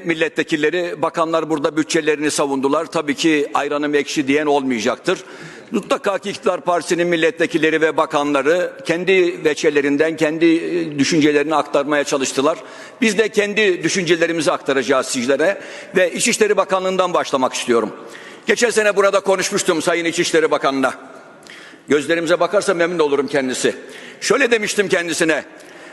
Milletvekilleri, bakanlar burada bütçelerini savundular. Tabii ki ayranım ekşi diyen olmayacaktır. Mutlaka ki iktidar partisinin milletvekilleri ve bakanları kendi veçelerinden kendi e, düşüncelerini aktarmaya çalıştılar. Biz de kendi düşüncelerimizi aktaracağız sizlere ve İçişleri Bakanlığı'ndan başlamak istiyorum. Geçen sene burada konuşmuştum Sayın İçişleri Bakanı'na. Gözlerimize bakarsa memnun olurum kendisi. Şöyle demiştim kendisine.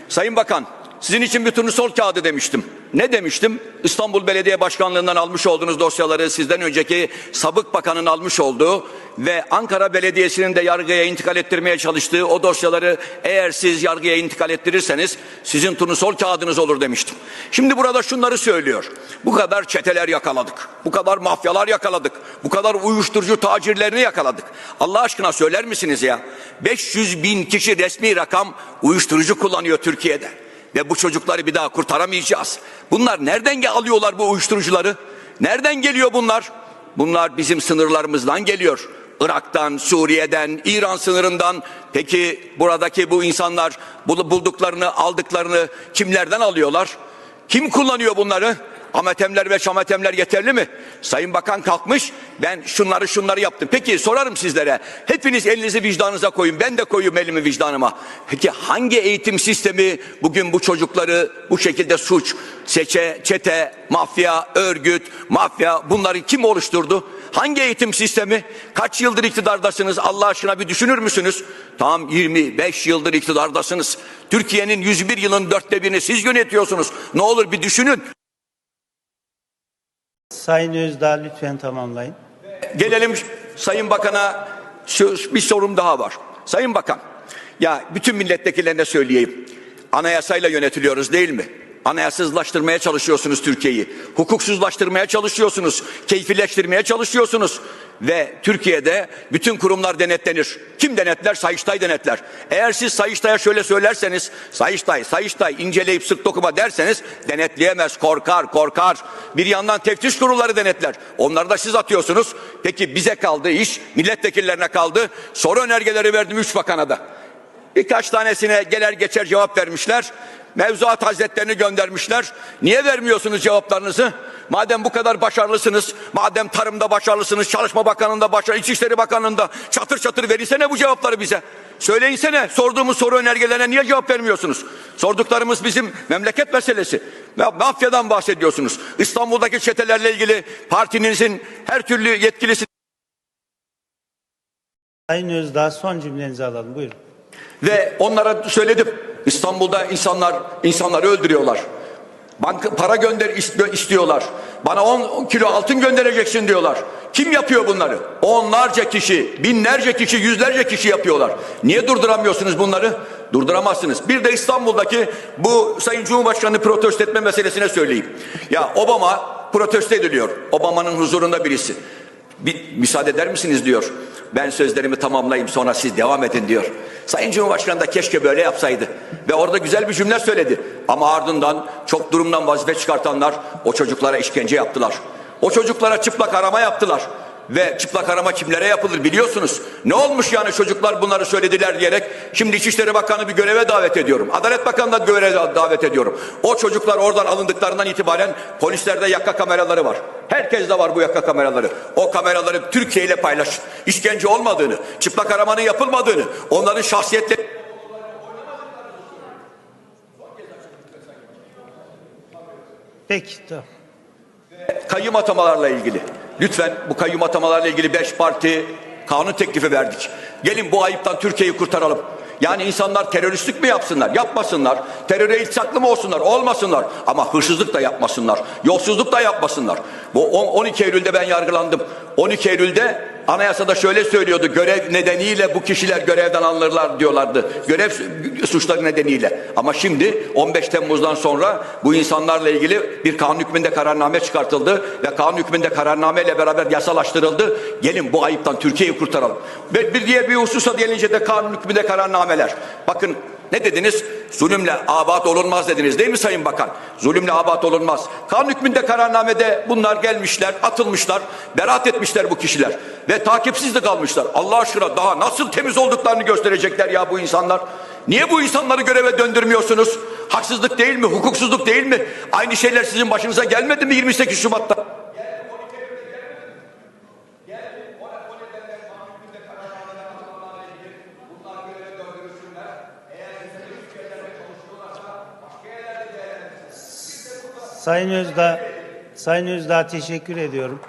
Sayın Bakan, sizin için bir turnusol kağıdı demiştim. Ne demiştim? İstanbul Belediye Başkanlığı'ndan almış olduğunuz dosyaları sizden önceki sabık bakanın almış olduğu ve Ankara Belediyesi'nin de yargıya intikal ettirmeye çalıştığı o dosyaları eğer siz yargıya intikal ettirirseniz sizin turnusol kağıdınız olur demiştim. Şimdi burada şunları söylüyor. Bu kadar çeteler yakaladık. Bu kadar mafyalar yakaladık. Bu kadar uyuşturucu tacirlerini yakaladık. Allah aşkına söyler misiniz ya? 500 bin kişi resmi rakam uyuşturucu kullanıyor Türkiye'de. Ve bu çocukları bir daha kurtaramayacağız. Bunlar nereden alıyorlar bu uyuşturucuları? Nereden geliyor bunlar? Bunlar bizim sınırlarımızdan geliyor. Irak'tan, Suriye'den, İran sınırından. Peki buradaki bu insanlar bul- bulduklarını, aldıklarını kimlerden alıyorlar? Kim kullanıyor bunları? Ametemler ve şametemler yeterli mi? Sayın Bakan kalkmış ben şunları şunları yaptım. Peki sorarım sizlere. Hepiniz elinizi vicdanınıza koyun. Ben de koyayım elimi vicdanıma. Peki hangi eğitim sistemi bugün bu çocukları bu şekilde suç, seçe, çete, mafya, örgüt, mafya bunları kim oluşturdu? Hangi eğitim sistemi? Kaç yıldır iktidardasınız? Allah aşkına bir düşünür müsünüz? Tam 25 yıldır iktidardasınız. Türkiye'nin 101 yılın dörtte birini siz yönetiyorsunuz. Ne olur bir düşünün. Sayın Özdağ lütfen tamamlayın. Gelelim Sayın Bakan'a bir sorum daha var. Sayın Bakan, ya bütün milletvekillerine söyleyeyim. Anayasayla yönetiliyoruz değil mi? Anayasızlaştırmaya çalışıyorsunuz Türkiye'yi. Hukuksuzlaştırmaya çalışıyorsunuz. Keyfileştirmeye çalışıyorsunuz. Ve Türkiye'de bütün kurumlar denetlenir. Kim denetler? Sayıştay denetler. Eğer siz Sayıştay'a şöyle söylerseniz, Sayıştay, Sayıştay inceleyip sık dokuma derseniz denetleyemez, korkar, korkar. Bir yandan teftiş kurulları denetler. Onları da siz atıyorsunuz. Peki bize kaldı iş, milletvekillerine kaldı. Soru önergeleri verdim üç bakana da. Birkaç tanesine geler geçer cevap vermişler. Mevzuat hazretlerini göndermişler. Niye vermiyorsunuz cevaplarınızı? Madem bu kadar başarılısınız, madem tarımda başarılısınız, Çalışma Bakanı'nda başarılı, İçişleri Bakanı'nda çatır çatır verirsene bu cevapları bize. Söyleyinsene sorduğumuz soru önergelerine niye cevap vermiyorsunuz? Sorduklarımız bizim memleket meselesi. Ma- Mafyadan bahsediyorsunuz. İstanbul'daki çetelerle ilgili partinizin her türlü yetkilisi Sayın Özdağ son cümlenizi alalım. Buyurun. Ve onlara söyledim. İstanbul'da insanlar insanları öldürüyorlar. Banka para gönder istiyor- istiyorlar. Bana 10 kilo altın göndereceksin diyorlar. Kim yapıyor bunları? Onlarca kişi, binlerce kişi, yüzlerce kişi yapıyorlar. Niye durduramıyorsunuz bunları? Durduramazsınız. Bir de İstanbul'daki bu Sayın Cumhurbaşkanı protesto etme meselesine söyleyeyim. Ya Obama protesto ediliyor. Obama'nın huzurunda birisi. Bir müsaade eder misiniz diyor. Ben sözlerimi tamamlayayım sonra siz devam edin diyor. Sayın Cumhurbaşkanı da keşke böyle yapsaydı. Ve orada güzel bir cümle söyledi. Ama ardından çok durumdan vazife çıkartanlar o çocuklara işkence yaptılar. O çocuklara çıplak arama yaptılar. Ve çıplak arama kimlere yapılır biliyorsunuz. Ne olmuş yani çocuklar bunları söylediler diyerek şimdi İçişleri Bakanı bir göreve davet ediyorum. Adalet Bakanı da göreve davet ediyorum. O çocuklar oradan alındıklarından itibaren polislerde yaka kameraları var. Herkes de var bu yaka kameraları. O kameraları Türkiye ile paylaşın. İşkence olmadığını, çıplak aramanın yapılmadığını, onların şahsiyetleri Peki tamam. kayyum atamalarla ilgili. Lütfen bu kayyum atamalarla ilgili beş parti kanun teklifi verdik. Gelin bu ayıptan Türkiye'yi kurtaralım. Yani insanlar teröristlik mi yapsınlar? Yapmasınlar. Teröre iltisaklı mı olsunlar? Olmasınlar. Ama hırsızlık da yapmasınlar. Yolsuzluk da yapmasınlar. Bu on- 12 Eylül'de ben yargılandım. 12 Eylül'de anayasada şöyle söylüyordu. Görev nedeniyle bu kişiler görevden alınırlar diyorlardı. Görev suçları nedeniyle. Ama şimdi 15 Temmuz'dan sonra bu insanlarla ilgili bir kanun hükmünde kararname çıkartıldı ve kanun hükmünde kararname ile beraber yasalaştırıldı. Gelin bu ayıptan Türkiye'yi kurtaralım. Ve bir diğer bir hususa gelince de kanun hükmünde kararnameler. Bakın ne dediniz? Zulümle abat olunmaz dediniz değil mi Sayın Bakan? Zulümle abat olunmaz. Kanun hükmünde kararnamede bunlar gelmişler, atılmışlar, beraat etmişler bu kişiler. Ve takipsiz de kalmışlar. Allah aşkına daha nasıl temiz olduklarını gösterecekler ya bu insanlar. Niye bu insanları göreve döndürmüyorsunuz? haksızlık değil mi? Hukuksuzluk değil mi? Aynı şeyler sizin başınıza gelmedi mi 28 Şubat'ta? Sayın Özdağ, Sayın Özdağ teşekkür ediyorum.